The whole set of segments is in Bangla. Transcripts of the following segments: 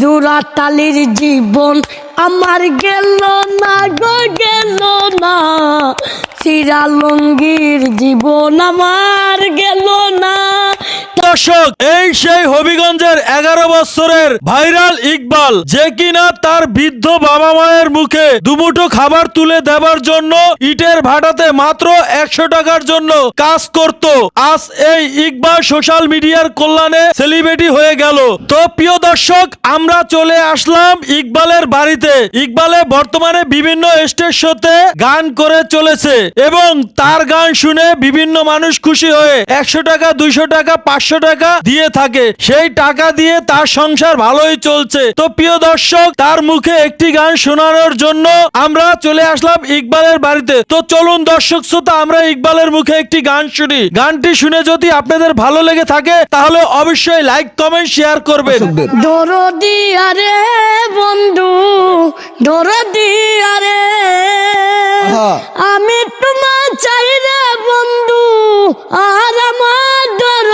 জোড়া তালির জীবন আমার গেল না গো গেল না। চিরালঙ্গির জীবন আমার গেল না। দর্শক, এই সেই হবিগঞ্জের এগারো বছরের ভাইরাল ইকবাল, যে কিনা তার বৃদ্ধ বাবা মায়ের মুখে দুমুঠো খাবার তুলে দেবার জন্য ইটের ভাটাতে মাত্র একশো টাকার জন্য কাজ করত। আজ এই ইকবাল সোশ্যাল মিডিয়ার কল্যাণে সেলিব্রিটি হয়ে গেল। তো প্রিয় দর্শক, আমরা চলে আসলাম ইকবালের বাড়িতে। ইকবালে বর্তমানে বিভিন্ন স্টেজ শোতে গান করে চলেছে এবং তার গান শুনে বিভিন্ন মানুষ খুশি হয়ে একশো টাকা, দুইশো টাকা, পাঁচশো দিয়ে থাকে। সেই টাকা দিয়ে তার সংসার ভালোই চলছে। তো প্রিয় দর্শক তার মুখে একটি গান শোনানোর জন্য আমরা চলে আসলাম ইকবালের বাড়িতে। তো চলুন দর্শক শ্রোতা আমরা ইকবালের মুখে একটি গান শুনি। গানটি শুনে যদি আপনাদের ভালো লেগে থাকে তাহলে অবশ্যই লাইক কমেন্ট শেয়ার করবেন। দরদি আরে বন্ধু দরদি আরে। আমি তোমার চাই রে বন্ধু আর আমার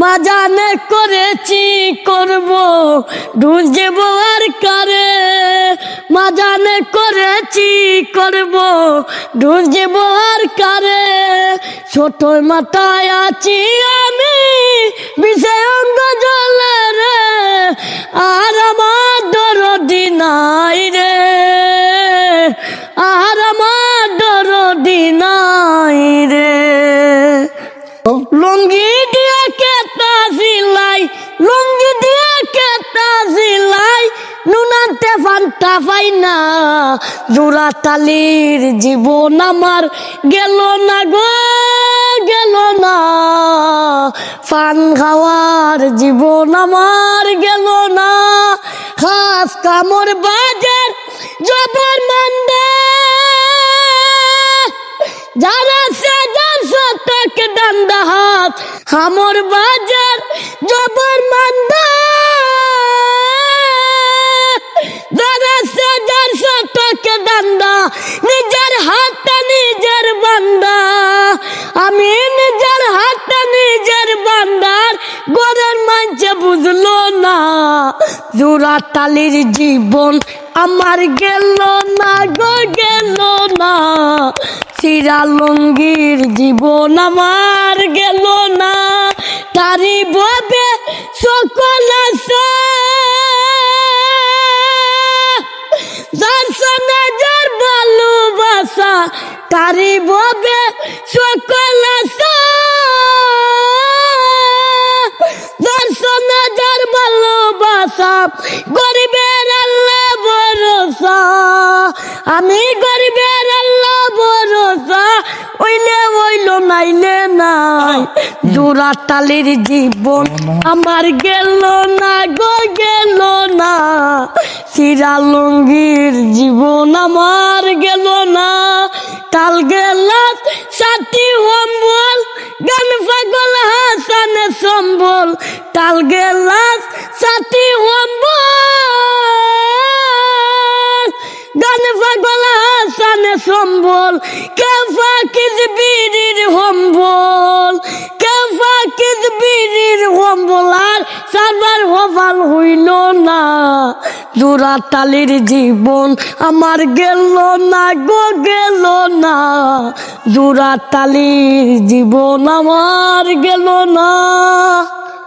মাজানে করেছি করব ঢুঁজব আর কারে। মাজানে করেছি করব ঢুঁজব আর কারে। ছোট মাথায় আছি আমি বিষয় অঙ্গ নুনান্তে ফান্তা পাই না। জোড়া তালির জীবন আমার গেল না গো, গেল না। পান খাওয়ার জীবন আমার গেল না। খাস কামর বাজার জবর মন্দে। যারা সে সেজার সতক দন্দ হাত আমর বাজার জবর মন্দ। জোড়া তালির জীবন আমার গেল না গো, গেল না। চিরালঙ্গির জীবন আমার গেল না। তারি ববে সকল ভালোবাসা, তারি ববে সকল আছে গরিবের আল্লাহ ভরসা। আমি গরিবের আল্লাহ ভরসা। ওইলে ওইল নাইলে নাই। জোড়া তালির জীবন আমার গেল না গো, গেল না। চিরালঙ্গির জীবন আমার গেল না। তাল গেল সাথী হম্বল গান পাগল হাসানে সম্বল। তাল গেল সম্বল কে ফাকিজ বীরির হম্বল। কে ফাকিজ বীরির হম্বল। আর সাবার হবাল হইল না। জোড়া তালির জীবন আমার গেল না গো, গেল না। জোড়া তালির জীবন আমার গেল না।